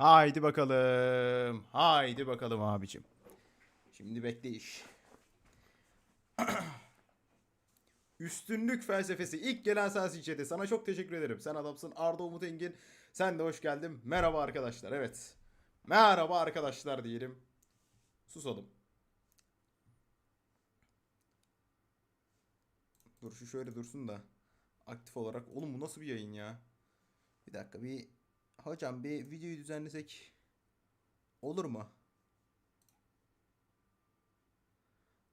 Haydi bakalım. Haydi bakalım abicim. Şimdi bekleyiş. Üstünlük felsefesi. ilk gelen sensin chat'e. Sana çok teşekkür ederim. Sen adamsın. Arda Umut Engin. Sen de hoş geldin. Merhaba arkadaşlar. Evet. Merhaba arkadaşlar diyelim. Susalım. Dur şu şöyle dursun da. Aktif olarak. Oğlum bu nasıl bir yayın ya? Bir dakika bir hocam bir videoyu düzenlesek olur mu?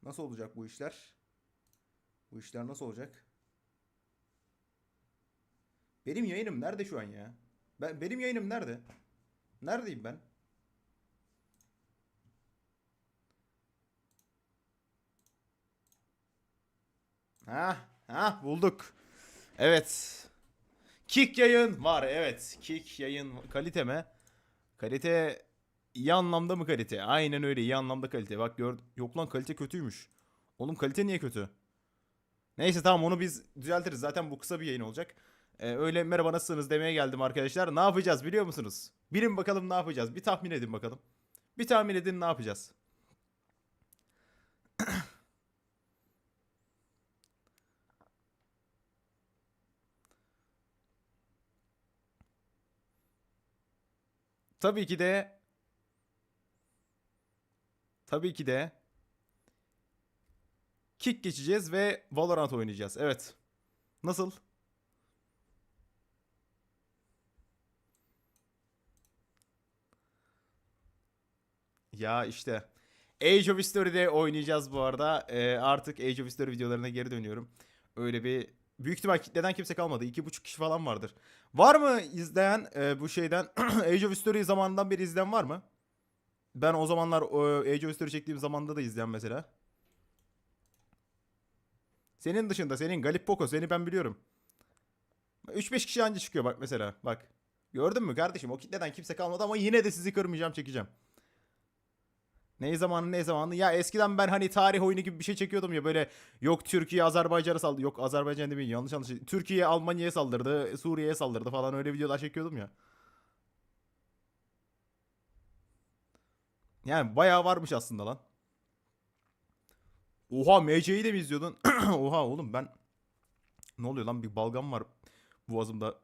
Nasıl olacak bu işler? Bu işler nasıl olacak? Benim yayınım nerede şu an ya? Ben benim yayınım nerede? Neredeyim ben? Ha, ha bulduk. Evet. Kick yayın var evet. Kick yayın kalite mi? Kalite iyi anlamda mı kalite? Aynen öyle iyi anlamda kalite. Bak gör yok lan kalite kötüymüş. Oğlum kalite niye kötü? Neyse tamam onu biz düzeltiriz. Zaten bu kısa bir yayın olacak. Ee, öyle merhaba nasılsınız demeye geldim arkadaşlar. Ne yapacağız biliyor musunuz? Bilin bakalım ne yapacağız. Bir tahmin edin bakalım. Bir tahmin edin ne yapacağız. Tabii ki de Tabii ki de Kick geçeceğiz ve Valorant oynayacağız. Evet. Nasıl? Ya işte. Age of History'de oynayacağız bu arada. Ee, artık Age of History videolarına geri dönüyorum. Öyle bir büyük ihtimal kitleden kimse kalmadı. İki buçuk kişi falan vardır. Var mı izleyen e, bu şeyden Age of History zamanından beri izleyen var mı? Ben o zamanlar e, Age of History çektiğim zamanda da izleyen mesela. Senin dışında senin Galip Poco seni ben biliyorum. 3-5 kişi anca çıkıyor bak mesela bak. Gördün mü kardeşim o kitleden kimse kalmadı ama yine de sizi kırmayacağım çekeceğim. Ne zamanı ne zamanı ya eskiden ben hani tarih oyunu gibi bir şey çekiyordum ya böyle yok Türkiye Azerbaycan'a saldırdı yok Azerbaycan demeyin yanlış yanlış Türkiye Almanya'ya saldırdı Suriye'ye saldırdı falan öyle videolar çekiyordum ya. Yani bayağı varmış aslında lan. Oha MC'yi de mi izliyordun? Oha oğlum ben ne oluyor lan bir balgam var boğazımda.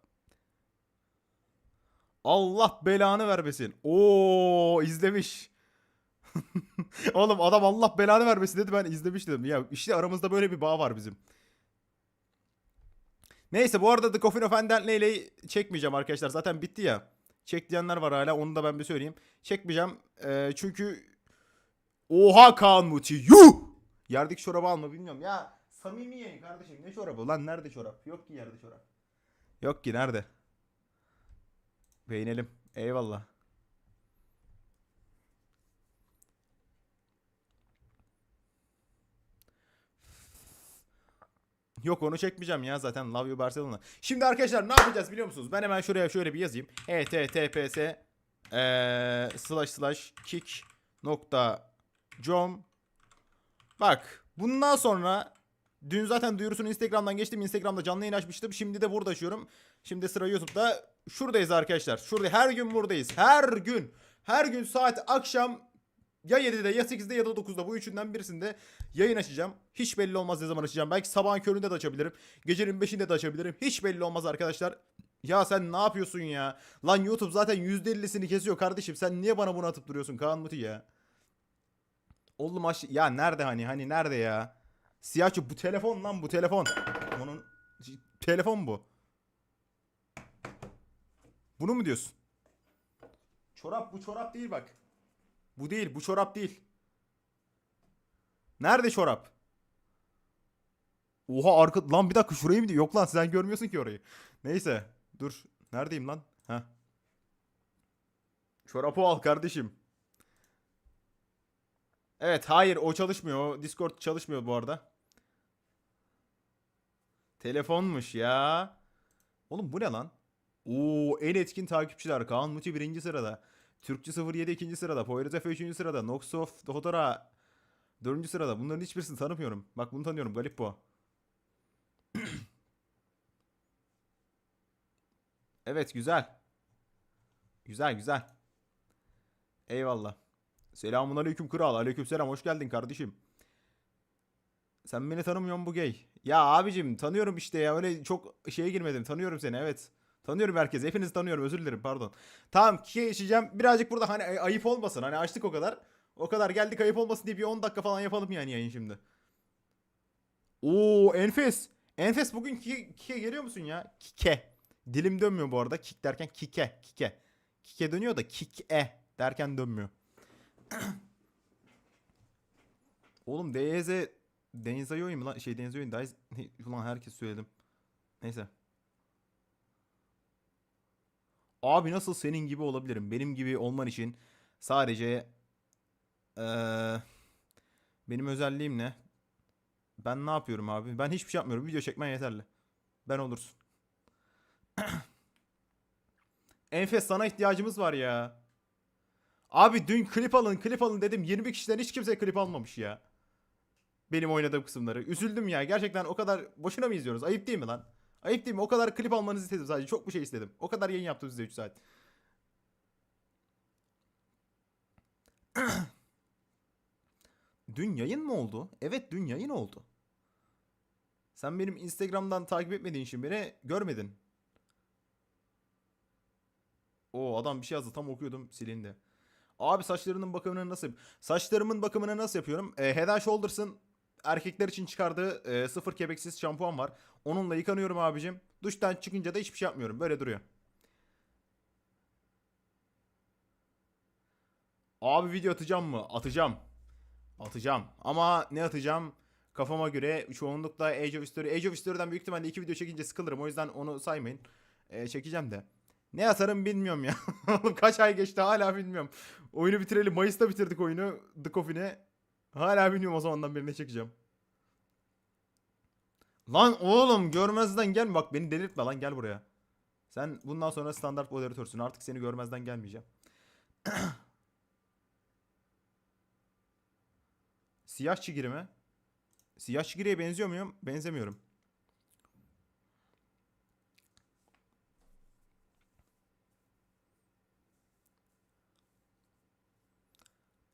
Allah belanı vermesin. Oo izlemiş. oğlum adam Allah belanı vermesin dedi ben izlemiş dedim. Ya işte aramızda böyle bir bağ var bizim. Neyse bu arada The Coffin of Andentley'le çekmeyeceğim arkadaşlar. Zaten bitti ya. Çek diyenler var hala onu da ben bir söyleyeyim. Çekmeyeceğim. Ee, çünkü Oha Kaan Muti. Yuh! Yerdeki çorabı alma bilmiyorum. Ya samimi yayın kardeşim. Ne çorabı? Lan nerede çorap? Yok ki yerde çorap. Yok ki nerede? Beğenelim. Eyvallah. Yok onu çekmeyeceğim ya zaten Love You Barcelona. Şimdi arkadaşlar ne yapacağız biliyor musunuz? Ben hemen şuraya şöyle bir yazayım. https eee slash slash kick nokta com Bak bundan sonra dün zaten duyurusunu Instagram'dan geçtim. Instagram'da canlı yayın açmıştım. Şimdi de burada açıyorum. Şimdi sıra YouTube'da. Şuradayız arkadaşlar. Şurada her gün buradayız. Her gün. Her gün saat akşam ya 7'de ya 8'de ya da 9'da bu üçünden birisinde yayın açacağım. Hiç belli olmaz ne zaman açacağım. Belki sabahın köründe de açabilirim. Gecenin 5'inde de açabilirim. Hiç belli olmaz arkadaşlar. Ya sen ne yapıyorsun ya? Lan YouTube zaten %50'sini kesiyor kardeşim. Sen niye bana bunu atıp duruyorsun Kaan Muti ya? Oğlum aş ya nerede hani hani nerede ya? Siyahçı bu telefon lan bu telefon. Onun telefon bu. Bunu mu diyorsun? Çorap bu çorap değil bak. Bu değil bu çorap değil. Nerede çorap? Oha arka lan bir dakika şurayı mı? Yok lan sen görmüyorsun ki orayı. Neyse dur. Neredeyim lan? Ha. Çorapı al kardeşim. Evet hayır o çalışmıyor. O Discord çalışmıyor bu arada. Telefonmuş ya. Oğlum bu ne lan? Oo en etkin takipçiler. Kaan Muti birinci sırada. Türkçü 07 ikinci sırada. Poyraz Efe üçüncü sırada. Noxof Hodora dördüncü sırada. Bunların hiçbirisini tanımıyorum. Bak bunu tanıyorum. Galippo. Evet güzel. Güzel güzel. Eyvallah. Selamun aleyküm kral. Aleyküm selam. Hoş geldin kardeşim. Sen beni tanımıyorsun bu gay. Ya abicim tanıyorum işte ya. Öyle çok şeye girmedim. Tanıyorum seni evet. Tanıyorum herkesi. Hepinizi tanıyorum. Özür dilerim pardon. Tamam geçeceğim. Birazcık burada hani ay- ayıp olmasın. Hani açtık o kadar. O kadar geldik ayıp olmasın diye bir 10 dakika falan yapalım yani yayın şimdi. Oo enfes. Enfes bugün kike, kike geliyor musun ya? Kike. Dilim dönmüyor bu arada. Kik derken kike. Kike. Kike dönüyor da kike derken dönmüyor. Oğlum DYZ Deniz Ayoy mu lan? Şey Deniz Ayoy Deniz... Ulan herkes söyledim. Neyse. Abi nasıl senin gibi olabilirim? Benim gibi olman için sadece eee, benim özelliğim ne? Ben ne yapıyorum abi? Ben hiçbir şey yapmıyorum. Video çekmen yeterli. Ben olursun. Enfes sana ihtiyacımız var ya. Abi dün klip alın klip alın dedim. 20 kişiden hiç kimse klip almamış ya. Benim oynadığım kısımları. Üzüldüm ya. Gerçekten o kadar boşuna mı izliyoruz? Ayıp değil mi lan? Ayıp değil mi? O kadar klip almanızı istedim sadece. Çok bir şey istedim. O kadar yayın yaptım size 3 saat. Dün yayın mı oldu? Evet dün yayın oldu. Sen benim Instagram'dan takip etmediğin için beni görmedin. O adam bir şey yazdı tam okuyordum silindi. Abi saçlarının bakımını nasıl Saçlarımın bakımını nasıl yapıyorum? E, Head Shoulders'ın erkekler için çıkardığı e, sıfır kebeksiz şampuan var. Onunla yıkanıyorum abicim. Duştan çıkınca da hiçbir şey yapmıyorum. Böyle duruyor. Abi video atacağım mı? Atacağım. Atacağım. Ama ne atacağım? Kafama göre çoğunlukla Age of History. Age of History'den büyük ihtimalle iki video çekince sıkılırım. O yüzden onu saymayın. E, çekeceğim de. Ne atarım bilmiyorum ya. Oğlum kaç ay geçti hala bilmiyorum. Oyunu bitirelim. Mayıs'ta bitirdik oyunu. The Coffin'i. Hala bilmiyorum o zamandan beri ne çekeceğim. Lan oğlum görmezden gel. Bak beni delirtme lan gel buraya. Sen bundan sonra standart moderatörsün. Artık seni görmezden gelmeyeceğim. Siyah çigiri mi? Siyah çigiriye benziyor muyum? Benzemiyorum.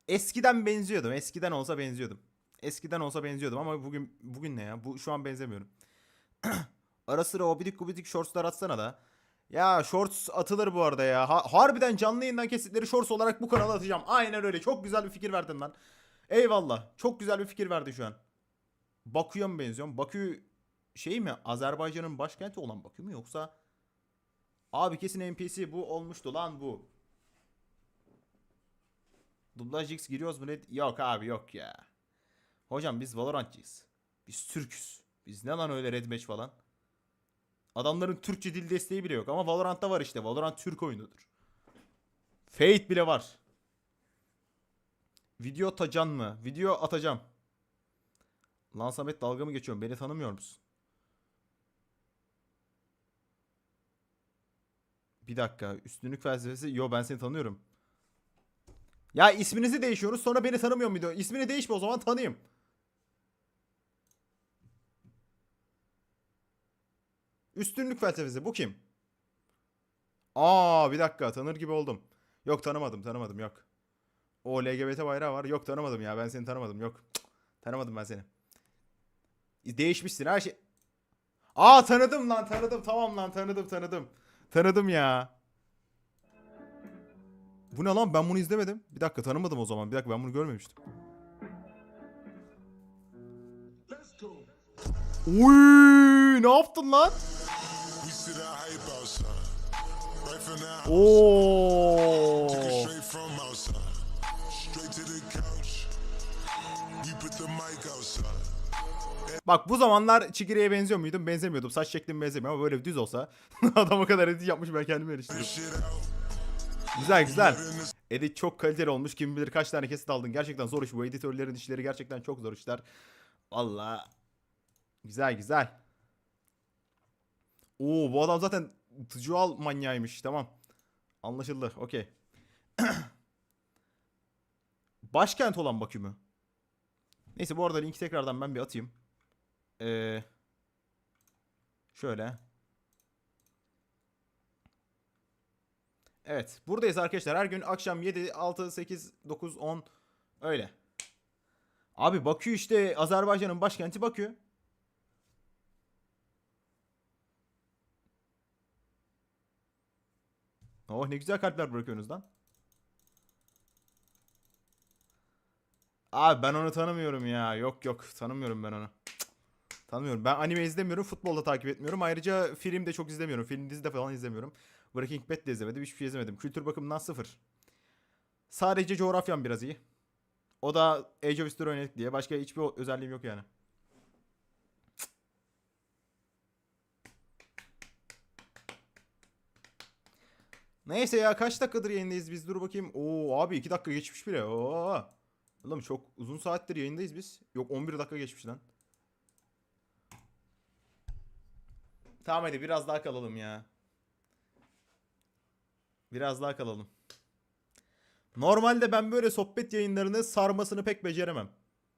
Eskiden benziyordum. Eskiden olsa benziyordum. Eskiden olsa benziyordum ama bugün bugün ne ya? Bu şu an benzemiyorum. Ara sıra o bidik gubidik shortslar atsana da. Ya shorts atılır bu arada ya. Ha- harbiden canlı yayından kesitleri shorts olarak bu kanala atacağım. Aynen öyle. Çok güzel bir fikir verdin lan. Eyvallah. Çok güzel bir fikir verdi şu an. Bakü'ye mi benziyorum? Bakü şey mi? Azerbaycan'ın başkenti olan Bakü mü yoksa? Abi kesin NPC bu olmuştu lan bu. Dublaj X giriyoruz mu ne? Yok abi yok ya. Hocam biz Valorant'cıyız. Biz Türküz. Biz ne lan öyle red match falan. Adamların Türkçe dil desteği bile yok ama Valorant'ta var işte. Valorant Türk oyunudur. Fate bile var. Video atacan mı? Video atacağım. Lan Samet dalga mı geçiyorsun? Beni tanımıyor musun? Bir dakika. Üstünlük felsefesi. Yo ben seni tanıyorum. Ya isminizi değişiyoruz sonra beni tanımıyor mu diyor. İsmini değişme o zaman tanıyayım. Üstünlük felsefesi bu kim? Aa bir dakika tanır gibi oldum. Yok tanımadım tanımadım yok. O LGBT bayrağı var. Yok tanımadım ya ben seni tanımadım yok. Tanımadım ben seni. Değişmişsin her şey. Aa tanıdım lan tanıdım tamam lan tanıdım tanıdım. Tanıdım ya. Bu ne lan ben bunu izlemedim. Bir dakika tanımadım o zaman. Bir dakika ben bunu görmemiştim. Uy, ne yaptın lan? Oo. Bak bu zamanlar Çigiri'ye benziyor muydum? Benzemiyordum. Saç şeklim benzemiyor ama böyle düz olsa adam o kadar edit yapmış ben kendimi eleştiriyorum. Güzel güzel. Edit çok kaliteli olmuş. Kim bilir kaç tane kesit aldın. Gerçekten zor iş bu. Editörlerin işleri gerçekten çok zor işler. Valla. Güzel güzel. Oo bu adam zaten tıcual manyağıymış. Tamam. Anlaşıldı. Okey. Başkent olan Bakü mü? Neyse bu arada linki tekrardan ben bir atayım. Ee, şöyle. Evet. Buradayız arkadaşlar. Her gün akşam 7, 6, 8, 9, 10 öyle. Abi Bakü işte Azerbaycan'ın başkenti Bakü. Oh ne güzel kalpler bırakıyorsunuz lan. Abi ben onu tanımıyorum ya. Yok yok tanımıyorum ben onu. Tanımıyorum. Ben anime izlemiyorum. Futbol da takip etmiyorum. Ayrıca film de çok izlemiyorum. Film dizi de falan izlemiyorum. Breaking Bad de izlemedim. Hiçbir şey izlemedim. Kültür bakımından sıfır. Sadece coğrafyam biraz iyi. O da Age of History oynadık diye. Başka hiçbir özelliğim yok yani. Neyse ya kaç dakikadır yayındayız biz dur bakayım. Oo abi 2 dakika geçmiş bile. Oo. Oğlum çok uzun saattir yayındayız biz. Yok 11 dakika geçmiş lan. Tamam hadi biraz daha kalalım ya. Biraz daha kalalım. Normalde ben böyle sohbet yayınlarını sarmasını pek beceremem.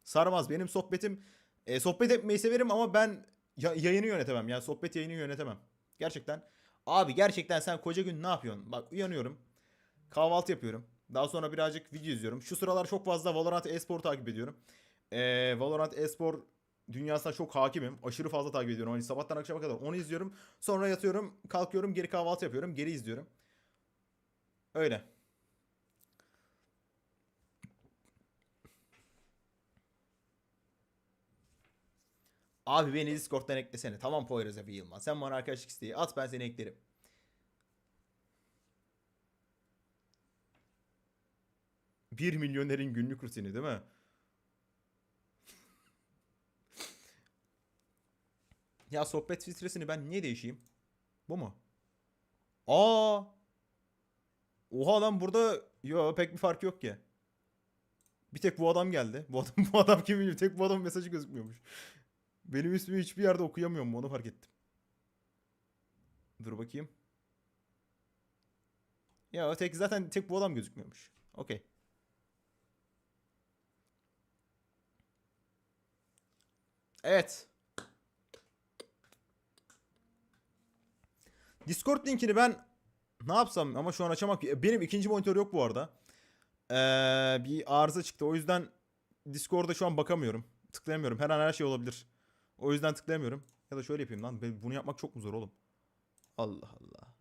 Sarmaz. Benim sohbetim e, sohbet etmeyi severim ama ben ya- yayını yönetemem. Yani sohbet yayını yönetemem. Gerçekten. Abi gerçekten sen koca gün ne yapıyorsun? Bak uyanıyorum. Kahvaltı yapıyorum. Daha sonra birazcık video izliyorum. Şu sıralar çok fazla Valorant e-spor takip ediyorum. Ee, Valorant e-spor dünyasına çok hakimim. Aşırı fazla takip ediyorum. Hani sabahtan akşama kadar onu izliyorum. Sonra yatıyorum, kalkıyorum, geri kahvaltı yapıyorum, geri izliyorum. Öyle. Abi beni Discord'dan eklesene. Tamam Poyraz Efe Yılmaz. Sen bana arkadaşlık isteği at ben seni eklerim. Bir milyonerin günlük rutini değil mi? ya sohbet filtresini ben niye değişeyim? Bu mu? Aa! Oha lan burada yo pek bir fark yok ki. Bir tek bu adam geldi. Bu adam bu adam kim bilmiyorum. Tek bu adam mesajı gözükmüyormuş. Benim ismimi hiçbir yerde okuyamıyorum onu fark ettim. Dur bakayım. Ya tek zaten tek bu adam gözükmüyormuş. Okey. Evet. Discord linkini ben ne yapsam ama şu an açamam ki. Benim ikinci monitör yok bu arada. Ee, bir arıza çıktı. O yüzden Discord'a şu an bakamıyorum. Tıklayamıyorum. Her an her şey olabilir. O yüzden tıklayamıyorum. Ya da şöyle yapayım lan. Bunu yapmak çok mu zor oğlum? Allah Allah.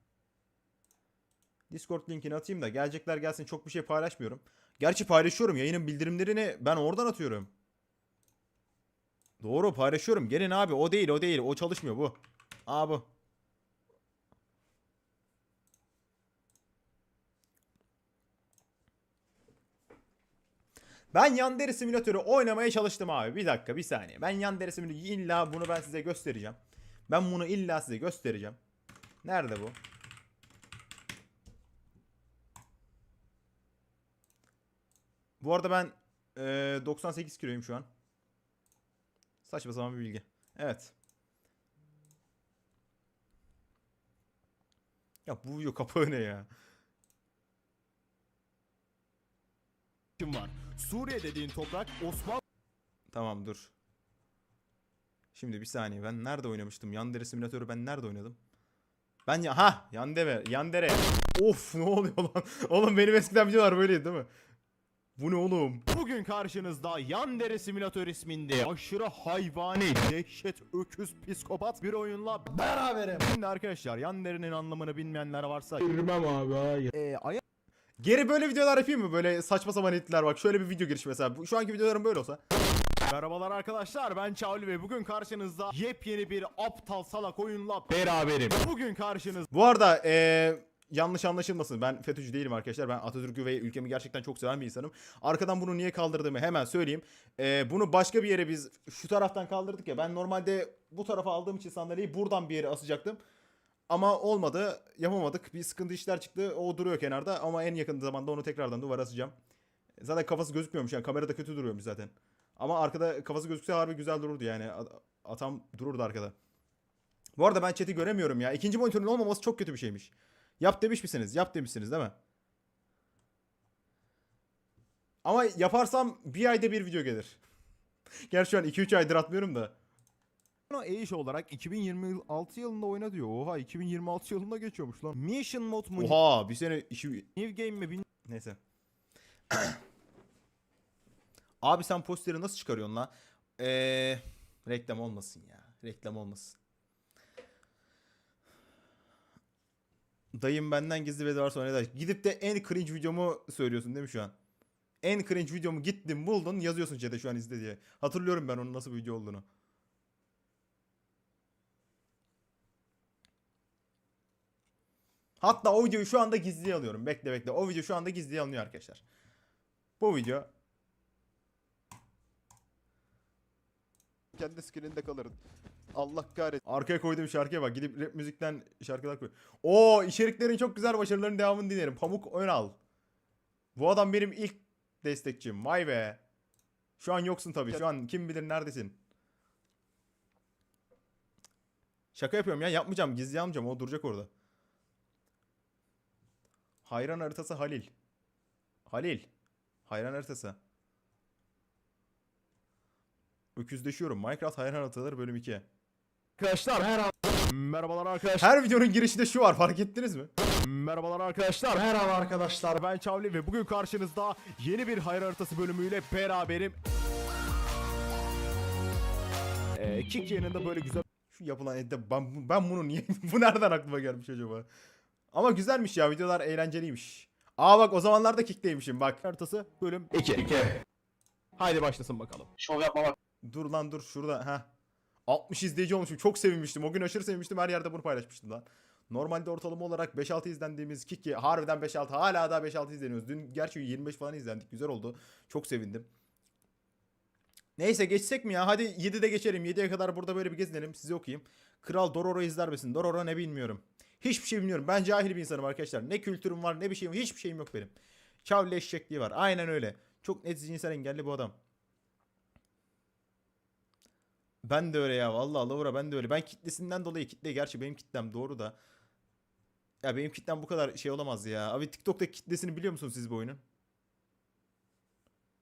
Discord linkini atayım da gelecekler gelsin çok bir şey paylaşmıyorum. Gerçi paylaşıyorum. Yayının bildirimlerini ben oradan atıyorum. Doğru paylaşıyorum. Gelin abi o değil o değil. O çalışmıyor bu. Aa bu. Ben Yandere simülatörü oynamaya çalıştım abi. Bir dakika bir saniye. Ben Yandere simülatörü illa bunu ben size göstereceğim. Ben bunu illa size göstereceğim. Nerede bu? Bu arada ben eee, 98 kiloyum şu an. Saçma sapan bir bilgi. Evet. Ya bu video kapağı ne ya? Kim var? Suriye dediğin toprak Osmanlı Tamam dur. Şimdi bir saniye ben nerede oynamıştım? Yandere simülatörü ben nerede oynadım? Ben ya ha Yandere Yandere. Of ne oluyor lan? Oğlum benim eskiden videolar böyleydi değil mi? Bu ne oğlum? Bugün karşınızda Yandere Simülatör isminde aşırı hayvani, dehşet, öküz, psikopat bir oyunla beraberim. Şimdi arkadaşlar Yandere'nin anlamını bilmeyenler varsa Girmem abi hayır. e, aya- Geri böyle videolar yapayım mı? Böyle saçma sapan editler bak. Şöyle bir video giriş mesela. Bu- Şu anki videolarım böyle olsa. Merhabalar arkadaşlar ben Çağlı ve bugün karşınızda yepyeni bir aptal salak oyunla beraberim. Bugün karşınızda Bu arada eee, yanlış anlaşılmasın. Ben FETÖ'cü değilim arkadaşlar. Ben Atatürk'ü ve ülkemi gerçekten çok seven bir insanım. Arkadan bunu niye kaldırdığımı hemen söyleyeyim. Eee, bunu başka bir yere biz şu taraftan kaldırdık ya. Ben normalde bu tarafa aldığım için sandalyeyi buradan bir yere asacaktım. Ama olmadı. Yapamadık. Bir sıkıntı işler çıktı. O duruyor kenarda ama en yakın zamanda onu tekrardan duvara asacağım. Zaten kafası gözükmüyormuş yani kamerada kötü duruyormuş zaten. Ama arkada kafası gözükse harbi güzel dururdu yani. Atam dururdu arkada. Bu arada ben chat'i göremiyorum ya. İkinci monitörün olmaması çok kötü bir şeymiş. Yap demiş misiniz? Yap demişsiniz değil mi? Ama yaparsam bir ayda bir video gelir. Gerçi şu an 2-3 aydır atmıyorum da. Age olarak 2026 yılında oyna diyor. Oha 2026 yılında geçiyormuş lan. Mission mod mu? Oha bir sene işi... New game mi? Bin... Neyse. Abi sen posteri nasıl çıkarıyorsun lan? Ee, reklam olmasın ya. Reklam olmasın. Dayım benden gizli ve varsa ne der? Gidip de en cringe videomu söylüyorsun değil mi şu an? En cringe videomu gittin buldun yazıyorsun chat'e şu an izle diye. Hatırlıyorum ben onun nasıl bir video olduğunu. Hatta o videoyu şu anda gizliye alıyorum. Bekle bekle. O video şu anda gizliye alınıyor arkadaşlar. Bu video Kendi skininde kalırın. Allah kahretsin. Arkaya koyduğum şarkıya bak. Gidip rap müzikten şarkılar koy. Oo içeriklerin çok güzel başarıların devamını dilerim. Pamuk Önal. Bu adam benim ilk destekçim. Vay be. Şu an yoksun tabii. Şu an kim bilir neredesin. Şaka yapıyorum ya. Yapmayacağım. Gizli almayacağım. O duracak orada. Hayran haritası Halil. Halil. Hayran haritası. Öküzleşiyorum. Minecraft hayran haritaları bölüm 2. Arkadaşlar merhaba. Merhabalar arkadaşlar. Her videonun girişinde şu var fark ettiniz mi? Merhabalar arkadaşlar. Merhaba arkadaşlar. Ben Çavli ve bugün karşınızda yeni bir hayır haritası bölümüyle beraberim. Ee, Kick yanında böyle güzel Şu yapılan edde ben, ben bunu niye bu nereden aklıma gelmiş acaba? Ama güzelmiş ya videolar eğlenceliymiş. Aa bak o zamanlarda kickteymişim bak. haritası bölüm 2. Haydi başlasın bakalım. Şov yapma bak. Dur lan dur şurada ha. 60 izleyici olmuşum çok sevinmiştim. O gün aşırı sevinmiştim her yerde bunu paylaşmıştım lan. Normalde ortalama olarak 5-6 izlendiğimiz Kiki harbiden 5-6 hala da 5-6 izleniyoruz. Dün gerçi 25 falan izlendik güzel oldu. Çok sevindim. Neyse geçsek mi ya? Hadi 7'de geçelim. 7'ye kadar burada böyle bir gezinelim. Size okuyayım. Kral Dororo izler misin? Dororo ne bilmiyorum. Hiçbir şey bilmiyorum. Ben cahil bir insanım arkadaşlar. Ne kültürüm var ne bir şeyim Hiçbir şeyim yok benim. Çavli eşekliği var. Aynen öyle. Çok net zihinsel engelli bu adam. Ben de öyle ya. Vallahi Laura ben de öyle. Ben kitlesinden dolayı kitle gerçi benim kitlem doğru da. Ya benim kitlem bu kadar şey olamaz ya. Abi TikTok'taki kitlesini biliyor musunuz siz bu oyunun?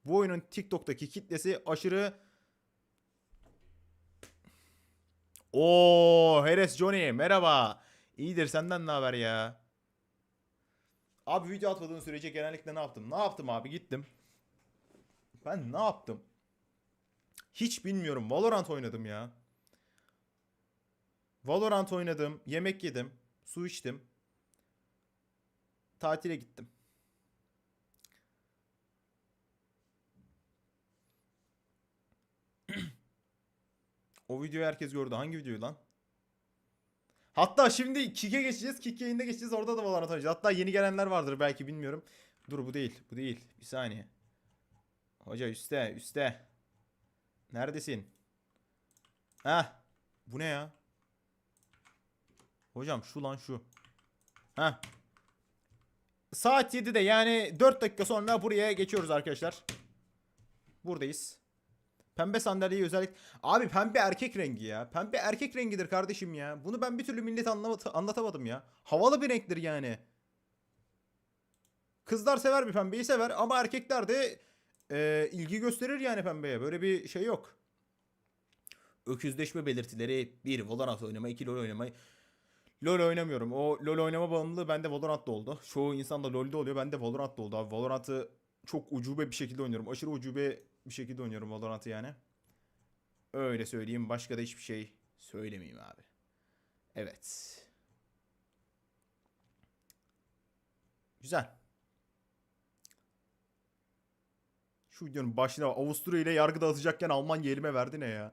Bu oyunun TikTok'taki kitlesi aşırı Oo, Heres Johnny merhaba. İyidir senden ne haber ya? Abi video atmadığın sürece genellikle ne yaptım? Ne yaptım abi? Gittim. Ben ne yaptım? Hiç bilmiyorum. Valorant oynadım ya. Valorant oynadım. Yemek yedim. Su içtim. Tatile gittim. o videoyu herkes gördü. Hangi videoyu lan? Hatta şimdi Kik'e geçeceğiz. Kik yayında geçeceğiz. Orada da Valorant oynayacağız. Hatta yeni gelenler vardır belki bilmiyorum. Dur bu değil. Bu değil. Bir saniye. Hoca üstte. Üstte. Neredesin? Heh. Bu ne ya? Hocam şu lan şu. Heh. Saat 7'de yani 4 dakika sonra buraya geçiyoruz arkadaşlar. Buradayız. Pembe sandalyeyi özellik... Abi pembe erkek rengi ya. Pembe erkek rengidir kardeşim ya. Bunu ben bir türlü anlama- anlatamadım ya. Havalı bir renktir yani. Kızlar sever bir pembeyi sever ama erkekler de e, ilgi gösterir yani pembeye. Böyle bir şey yok. Öküzleşme belirtileri 1. Valorant oynama 2. LoL oynamayı. LoL oynamıyorum. O LoL oynama bağımlılığı bende Valorant'ta oldu. Çoğu insan da LoL'de oluyor. Bende Valorant'ta oldu abi. Valorant'ı çok ucube bir şekilde oynuyorum. Aşırı ucube bir şekilde oynuyorum Valorant'ı yani. Öyle söyleyeyim. Başka da hiçbir şey söylemeyeyim abi. Evet. Güzel. Şu videonun başına Avusturya ile yargı dağıtacakken Almanya elime verdi ne ya?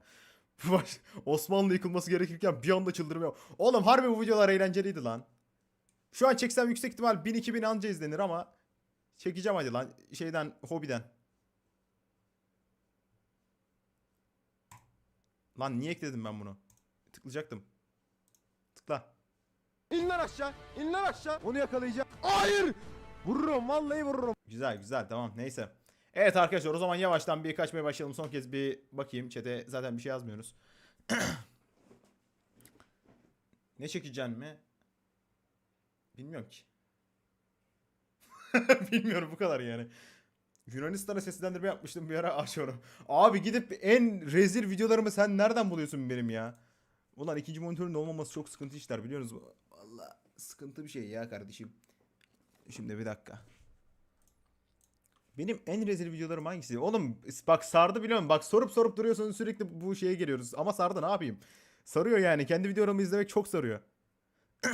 Osmanlı yıkılması gerekirken bir anda çıldırmıyor. Oğlum harbi bu videolar eğlenceliydi lan. Şu an çeksem yüksek ihtimal 1000-2000 anca izlenir ama çekeceğim hadi lan şeyden hobiden. Lan niye ekledim ben bunu? Tıklayacaktım. Tıkla. İn lan aşağı. İn lan aşağı. Onu yakalayacağım. Hayır. Vururum vallahi vururum. Güzel güzel tamam neyse. Evet arkadaşlar o zaman yavaştan bir kaçmaya başlayalım. Son kez bir bakayım. Çete zaten bir şey yazmıyoruz. ne çekeceğim mi? Bilmiyorum ki. Bilmiyorum bu kadar yani. Yunanistan'a seslendirme yapmıştım bir ara açıyorum. Abi gidip en rezil videolarımı sen nereden buluyorsun benim ya? Ulan ikinci monitörün olmaması çok sıkıntı işler biliyorsunuz. Valla sıkıntı bir şey ya kardeşim. Şimdi bir dakika. Benim en rezil videolarım hangisi? Oğlum bak sardı biliyor musun? Bak sorup sorup duruyorsunuz sürekli bu şeye geliyoruz. Ama sardı ne yapayım? Sarıyor yani. Kendi videolarımı izlemek çok sarıyor.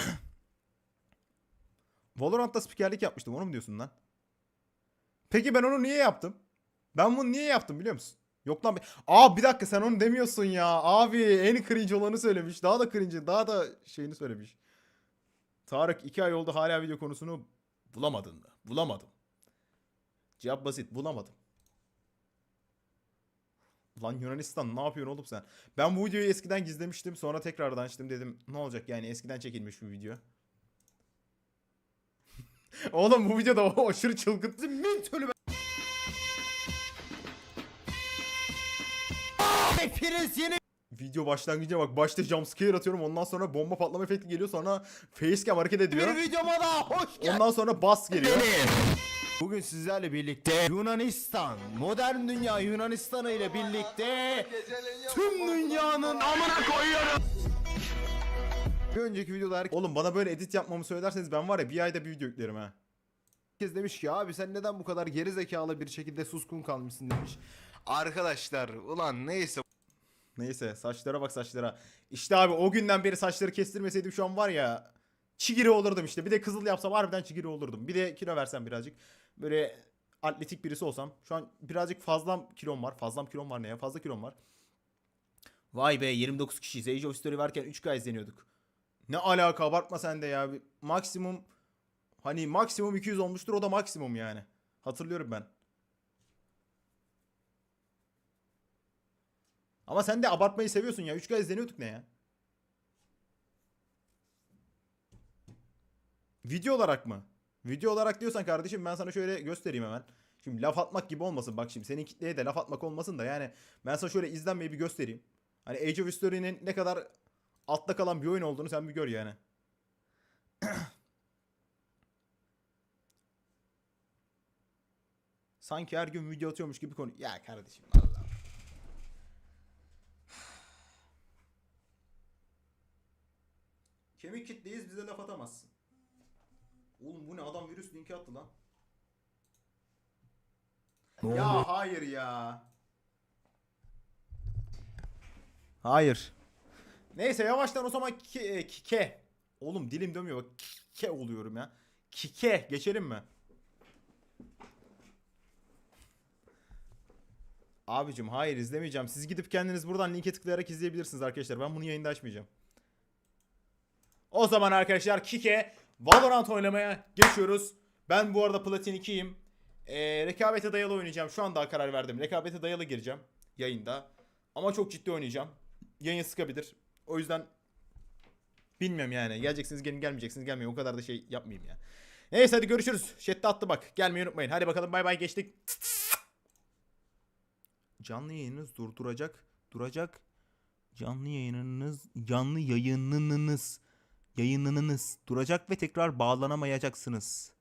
Valorant'ta spikerlik yapmıştım. Onu mu diyorsun lan? Peki ben onu niye yaptım? Ben bunu niye yaptım biliyor musun? Yok lan. Aa bir dakika sen onu demiyorsun ya. Abi en cringe olanı söylemiş. Daha da cringe, daha da şeyini söylemiş. Tarık iki ay oldu hala video konusunu bulamadın mı? Bulamadım. Cevap basit. Bulamadım. Lan Yunanistan ne yapıyorsun oğlum sen? Ben bu videoyu eskiden gizlemiştim. Sonra tekrardan açtım dedim. Ne olacak yani eskiden çekilmiş bir video. Oğlum bu videoda o aşırı çılgın. Mentölü Hepiniz yeni Video başlangıcına bak. Başta jumpscare atıyorum. Ondan sonra bomba patlama efekti geliyor. Sonra facecam hareket ediyor. bir videoma daha hoş geldiniz. Ondan sonra bas geliyor. Bugün sizlerle birlikte Yunanistan, modern dünya Yunanistan'ı ile birlikte tüm dünyanın amına koyuyorum. Bir önceki videoda her- Oğlum bana böyle edit yapmamı söylerseniz ben var ya bir ayda bir video yüklerim ha. Herkes demiş ki abi sen neden bu kadar geri zekalı bir şekilde suskun kalmışsın demiş. Arkadaşlar ulan neyse Neyse saçlara bak saçlara. İşte abi o günden beri saçları kestirmeseydim şu an var ya çigiri olurdum işte. Bir de kızıl yapsam harbiden çigiri olurdum. Bir de kilo versem birazcık. Böyle atletik birisi olsam. Şu an birazcık fazlam kilom var. Fazlam kilom var ne ya? Fazla kilom var. Vay be 29 kişiyiz. Age of Story varken 3K izleniyorduk. Ne alaka abartma sen de ya. Maksimum hani maksimum 200 olmuştur o da maksimum yani. Hatırlıyorum ben. Ama sen de abartmayı seviyorsun ya. 3K izleniyorduk ne ya? Video olarak mı? Video olarak diyorsan kardeşim ben sana şöyle göstereyim hemen. Şimdi laf atmak gibi olmasın bak şimdi senin kitleye de laf atmak olmasın da yani ben sana şöyle izlenmeyi bir göstereyim. Hani Age of History'nin ne kadar altta kalan bir oyun olduğunu sen bir gör yani. Sanki her gün video atıyormuş gibi konu. Ya kardeşim Allah. Kemik kitleyiz bize laf atamazsın. Oğlum bu ne adam virüs linki attı lan. ya hayır ya. Hayır. Neyse yavaştan o zaman kike, e, kike. Oğlum dilim dönmüyor bak kike oluyorum ya. Kike geçelim mi? Abicim hayır izlemeyeceğim. Siz gidip kendiniz buradan linke tıklayarak izleyebilirsiniz arkadaşlar. Ben bunu yayında açmayacağım. O zaman arkadaşlar Kike Valorant oynamaya geçiyoruz. Ben bu arada Platin 2'yim. Ee, rekabete dayalı oynayacağım. Şu an daha karar verdim. Rekabete dayalı gireceğim yayında. Ama çok ciddi oynayacağım. Yayın sıkabilir. O yüzden bilmiyorum yani. Geleceksiniz gelin gelmeyeceksiniz gelmeyin. O kadar da şey yapmayayım ya. Neyse hadi görüşürüz. Chat'te attı bak. Gelmeyi unutmayın. Hadi bakalım bay bay geçtik. Canlı yayınınız durduracak. Duracak. Canlı yayınınız canlı yayınınız yayınınız duracak ve tekrar bağlanamayacaksınız.